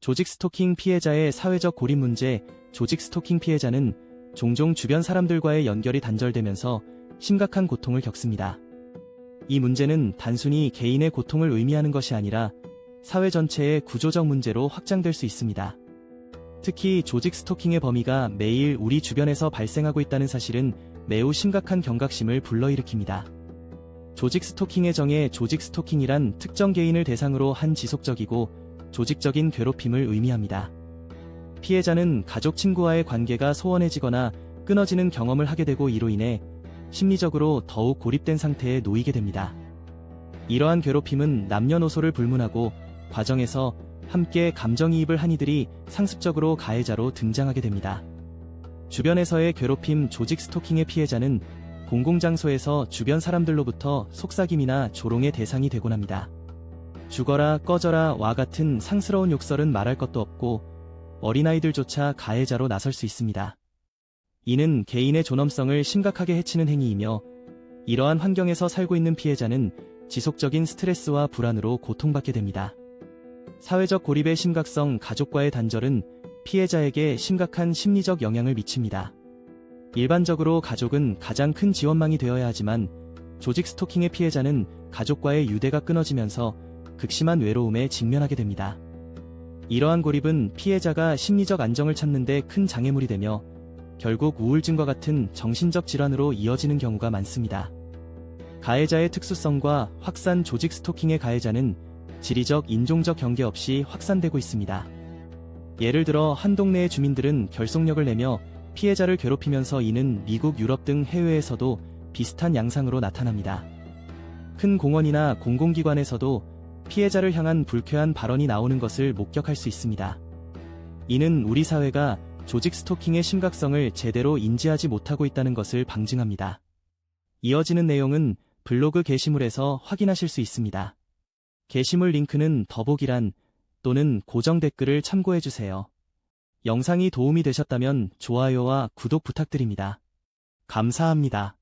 조직 스토킹 피해자의 사회적 고립 문제, 조직 스토킹 피해자는 종종 주변 사람들과의 연결이 단절되면서 심각한 고통을 겪습니다. 이 문제는 단순히 개인의 고통을 의미하는 것이 아니라 사회 전체의 구조적 문제로 확장될 수 있습니다. 특히 조직 스토킹의 범위가 매일 우리 주변에서 발생하고 있다는 사실은 매우 심각한 경각심을 불러일으킵니다. 조직 스토킹의 정의 조직 스토킹이란 특정 개인을 대상으로 한 지속적이고 조직적인 괴롭힘을 의미합니다. 피해자는 가족 친구와의 관계가 소원해지거나 끊어지는 경험을 하게 되고 이로 인해 심리적으로 더욱 고립된 상태에 놓이게 됩니다. 이러한 괴롭힘은 남녀노소를 불문하고 과정에서 함께 감정이입을 한 이들이 상습적으로 가해자로 등장하게 됩니다. 주변에서의 괴롭힘 조직 스토킹의 피해자는 공공장소에서 주변 사람들로부터 속삭임이나 조롱의 대상이 되곤 합니다. 죽어라 꺼져라 와 같은 상스러운 욕설은 말할 것도 없고 어린아이들조차 가해자로 나설 수 있습니다. 이는 개인의 존엄성을 심각하게 해치는 행위이며 이러한 환경에서 살고 있는 피해자는 지속적인 스트레스와 불안으로 고통받게 됩니다. 사회적 고립의 심각성 가족과의 단절은 피해자에게 심각한 심리적 영향을 미칩니다. 일반적으로 가족은 가장 큰 지원망이 되어야 하지만 조직 스토킹의 피해자는 가족과의 유대가 끊어지면서 극심한 외로움에 직면하게 됩니다. 이러한 고립은 피해자가 심리적 안정을 찾는 데 큰 장애물이 되며 결국 우울증과 같은 정신적 질환으로 이어지는 경우가 많습니다. 가해자의 특수성과 확산 조직 스토킹의 가해자는 지리적, 인종적 경계 없이 확산되고 있습니다. 예를 들어 한 동네의 주민들은 결속력을 내며 피해자를 괴롭히면서 이는 미국, 유럽 등 해외에서도 비슷한 양상으로 나타납니다. 큰 공원이나 공공기관에서도 피해자를 향한 불쾌한 발언이 나오는 것을 목격할 수 있습니다. 이는 우리 사회가 조직 스토킹의 심각성을 제대로 인지하지 못하고 있다는 것을 방증합니다. 이어지는 내용은 블로그 게시물에서 확인하실 수 있습니다. 게시물 링크는 더보기란 또는 고정 댓글을 참고해주세요. 영상이 도움이 되셨다면 좋아요와 구독 부탁드립니다. 감사합니다.